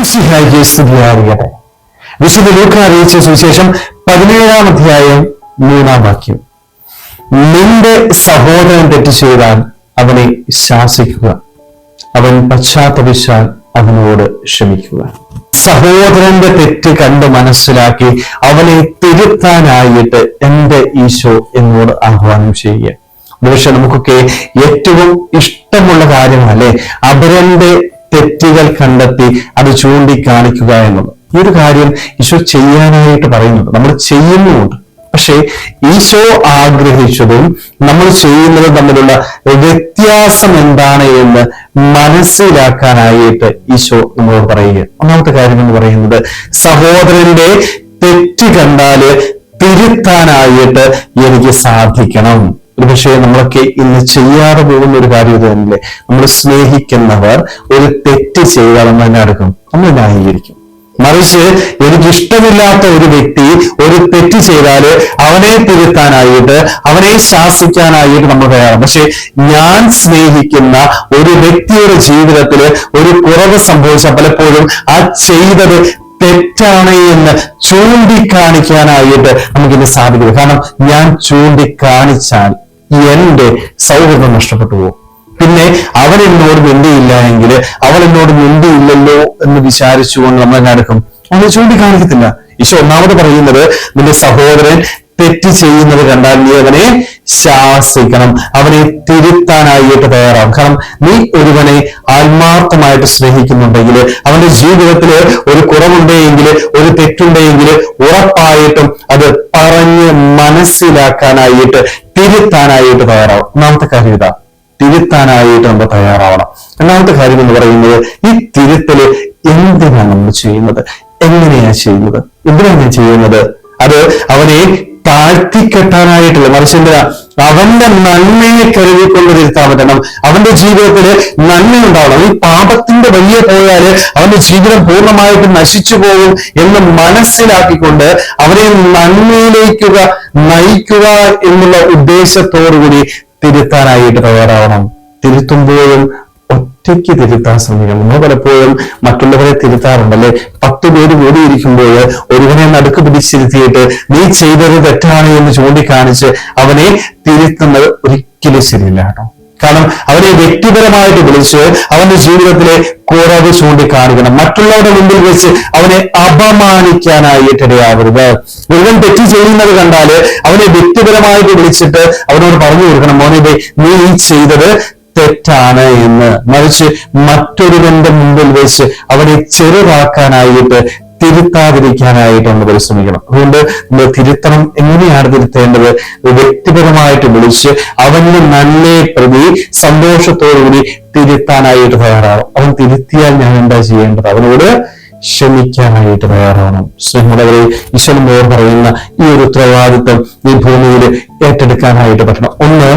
ഈശോമിശിഹായിക്ക് അറിയട്ടെ വിശുദ്ധ ലൂക്ക അറിയിച്ച സുവിശേഷം പതിനേഴാം അധ്യായം മൂന്നാം വാക്യം. നിന്റെ സഹോദരൻ തെറ്റ് ചെയ്താൽ അവനെ ശാസിക്കുക. അവൻ പശ്ചാത്തപിച്ചാൽ അവനോട് ക്ഷമിക്കുക. സഹോദരന്റെ തെറ്റ് കണ്ട് മനസ്സിലാക്കി അവനെ തിരുത്താനായിട്ട് എന്റെ ഈശോ എന്നോട് ആഹ്വാനം ചെയ്യുക. പക്ഷെ നമുക്കൊക്കെ ഏറ്റവും ഇഷ്ടമുള്ള കാര്യമല്ലേ അവരന്റെ തെറ്റുകൾ കണ്ടെത്തി അത് ചൂണ്ടിക്കാണിക്കുക എന്നുള്ളത് ഈ ഒരു കാര്യം ഈശോ ചെയ്യാനായിട്ട് പറയുന്നുണ്ട്. നമ്മൾ ചെയ്യുന്നുമുണ്ട്. പക്ഷേ ഈശോ ആഗ്രഹിച്ചതും നമ്മൾ ചെയ്യുന്നത് തമ്മിലുള്ള വ്യത്യാസം എന്താണ് എന്ന് മനസ്സിലാക്കാനായിട്ട് ഈശോ നമ്മളോട് പറയുക ഒന്നാമത്തെ കാര്യം എന്ന് പറയുന്നത് സഹോദരന്റെ തെറ്റ് കണ്ടാൽ തിരുത്താനായിട്ട് എനിക്ക് സാധിക്കണം. ഒരുപക്ഷെ നമ്മളൊക്കെ ഇന്ന് ചെയ്യാതെ പോകുന്ന ഒരു കാര്യം ഇത് തന്നെയല്ലേ? നമ്മൾ സ്നേഹിക്കുന്നവർ ഒരു തെറ്റ് ചെയ്താൽ നമ്മൾ തന്നെ അടുക്കും നമ്മൾ ന്യായീകരിക്കും മറിച്ച് എനിക്ക് ഇഷ്ടമില്ലാത്ത ഒരു വ്യക്തി ഒരു തെറ്റ് ചെയ്താൽ അവനെ തിരുത്താനായിട്ട് അവനെ ശാസിക്കാനായിട്ട് നമ്മൾ തയ്യാറാണ്. പക്ഷെ ഞാൻ സ്നേഹിക്കുന്ന ഒരു വ്യക്തിയുടെ ജീവിതത്തിൽ ഒരു കുറവ് സംഭവിച്ച പലപ്പോഴും ആ ചെയ്തത് തെറ്റാണ് എന്ന് ചൂണ്ടിക്കാണിക്കാനായിട്ട് നമുക്കിത് സാധിക്കില്ല. കാരണം ഞാൻ ചൂണ്ടിക്കാണിച്ചാൽ എന്റെ സൗഹൃദം നഷ്ടപ്പെട്ടു പോകും. പിന്നെ അവൻ എന്നോട് മിണ്ടിയില്ല എങ്കിൽ അവൾ എന്നോട് മിണ്ടിയില്ലല്ലോ എന്ന് വിചാരിച്ചുകൊണ്ട് നമ്മൾ എന്നെ എടുക്കും അവനെ ചൂണ്ടിക്കാണിക്കത്തില്ല. ഈശോ ഒന്നാമത് പറയുന്നത് നിന്റെ സഹോദരൻ തെറ്റ് ചെയ്യുന്നത് കണ്ടാൽ നീ അവനെ ശാസിക്കണം. അവനെ തിരുത്താനായിട്ട് തയ്യാറാവും കാരണം നീ ഒരുവനെ ആത്മാർത്ഥമായിട്ട് സ്നേഹിക്കുന്നുണ്ടെങ്കിൽ അവന്റെ ജീവിതത്തിൽ ഒരു കുറവുണ്ടെങ്കിൽ ഒരു തെറ്റുണ്ടെങ്കിൽ ഉറപ്പായിട്ടും അത് പറഞ്ഞ് മനസ്സിലാക്കാനായിട്ട് തിരുത്താനായിട്ട് തയ്യാറാവും ഒന്നാമത്തെ കാര്യം ഇതാ. തിരുത്താനായിട്ട് നമ്മൾ തയ്യാറാവണം. രണ്ടാമത്തെ കാര്യം എന്ന് പറയുന്നത് ഈ തിരുത്തൽ എന്തിനാണ് നമ്മൾ ചെയ്യുന്നത്? എങ്ങനെയാ ചെയ്യുന്നത്? എന്തിനാണ് ഞാൻ ചെയ്യുന്നത്? അത് അവനെ താഴ്ത്തിക്കെട്ടാനായിട്ടില്ല. മറിച്ച് എന്താ അവന്റെ നന്മയെ കരുതിക്കൊണ്ട് തിരുത്താൻ പറ്റണം. അവന്റെ ജീവിതത്തിൽ നന്മ ഉണ്ടാവണം. ഈ പാപത്തിന്റെ വലിയ പോയാൽ അവന്റെ ജീവിതം പൂർണമായിട്ട് നശിച്ചു പോകും എന്ന് മനസ്സിലാക്കിക്കൊണ്ട് അവരെ നന്മയിലേക്കുക നയിക്കുക എന്നുള്ള ഉദ്ദേശത്തോടുകൂടി തിരുത്താനായിട്ട് തയ്യാറാവണം. തിരുത്തുമ്പോഴും ഒറ്റയ്ക്ക് തിരുത്താൻ ശ്രമിക്കണം. നമ്മൾ പലപ്പോഴും മറ്റുള്ളവരെ തിരുത്താറുണ്ട് അല്ലെ പത്ത് പേര് കൂടിയിരിക്കുമ്പോൾ ഒരുവനെ നടുക്ക് പിടിച്ചിരുത്തിയിട്ട് നീ ചെയ്തത് തെറ്റാണ് എന്ന് ചൂണ്ടിക്കാണിച്ച് അവനെ തിരുത്തുന്നത് ഒരിക്കലും ശരിയില്ല കേട്ടോ. കാരണം അവനെ വ്യക്തിപരമായിട്ട് വിളിച്ച് അവന്റെ ജീവിതത്തിലെ കുറവ് ചൂണ്ടിക്കാണിക്കണം. മറ്റുള്ളവരുടെ മുമ്പിൽ വെച്ച് അവനെ അപമാനിക്കാനായിട്ട് ഇടയാവരുത് ഒരുവൻ തെറ്റ് ചെയ്യുന്നത് കണ്ടാൽ അവനെ വ്യക്തിപരമായിട്ട് വിളിച്ചിട്ട് അവനോട് പറഞ്ഞു കൊടുക്കണം മോനെ നീ ഈ ചെയ്തത് തെറ്റാണ് എന്ന്. മറിച്ച് മറ്റൊരുവന്റെ മുമ്പിൽ വെച്ച് അവരെ ചെറുതാക്കാനായിട്ട് തിരുത്താതിരിക്കാനായിട്ട് നമ്മൾ പരിശ്രമിക്കണം. അതുകൊണ്ട് നമ്മൾ തിരുത്തണം എങ്ങനെയാണ് തിരുത്തേണ്ടത്? വ്യക്തിപരമായിട്ട് വിളിച്ച് അവന്റെ നല്ല പ്രതി സന്തോഷത്തോടുകൂടി തിരുത്താനായിട്ട് തയ്യാറാവും അവൻ തിരുത്തിയാൽ ഞാൻ എന്താ ചെയ്യേണ്ടത്? അവനോട് ക്ഷമിക്കാനായിട്ട് തയ്യാറാവണം. സ്നേഹമുള്ളവരെ ഈശ്വരൻ പറയുന്ന ഈ ഒരു ഉത്തരവാദിത്വം ഈ ഭൂമിയിൽ ഏറ്റെടുക്കാനായിട്ട് പറ്റണം. ഒന്ന്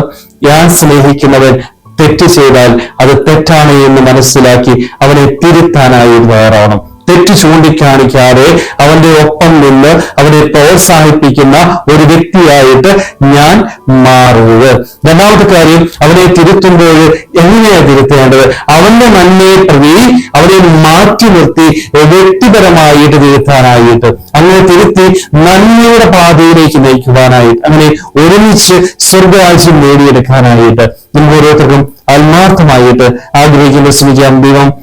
ഞാൻ സ്നേഹിക്കുന്നവൻ തെറ്റ് ചെയ്താൽ അത് തെറ്റാണ് എന്ന് മനസ്സിലാക്കി അവനെ തിരുത്താനായി തയ്യാറാവണം തെറ്റ് ചൂണ്ടിക്കാണിക്കാതെ അവന്റെ ഒപ്പം നിന്ന് അവനെ പ്രോത്സാഹിപ്പിക്കുന്ന ഒരു വ്യക്തിയായിട്ട് ഞാൻ മാറുന്നത്. രണ്ടാമത്തെ കാര്യം അവനെ തിരുത്തുമ്പോൾ എങ്ങനെയാണ് തിരുത്തേണ്ടത്? അവന്റെ നന്മയെ പ്രതി അവനെ മാറ്റി നിർത്തി വ്യക്തിപരമായിട്ട് തിരുത്താനായിട്ട് അങ്ങനെ തിരുത്തി നന്മയുടെ പാതയിലേക്ക് നയിക്കുവാനായിട്ട് അങ്ങനെ ഒരുമിച്ച് സ്വർഗരാജ്യം നേടിയെടുക്കാനായിട്ട് നമുക്ക് ഓരോരുത്തർക്കും ആത്മാർത്ഥമായിട്ട് ആഗ്രഹിക്കുന്ന ശ്രമിക്കാം. ദൈവം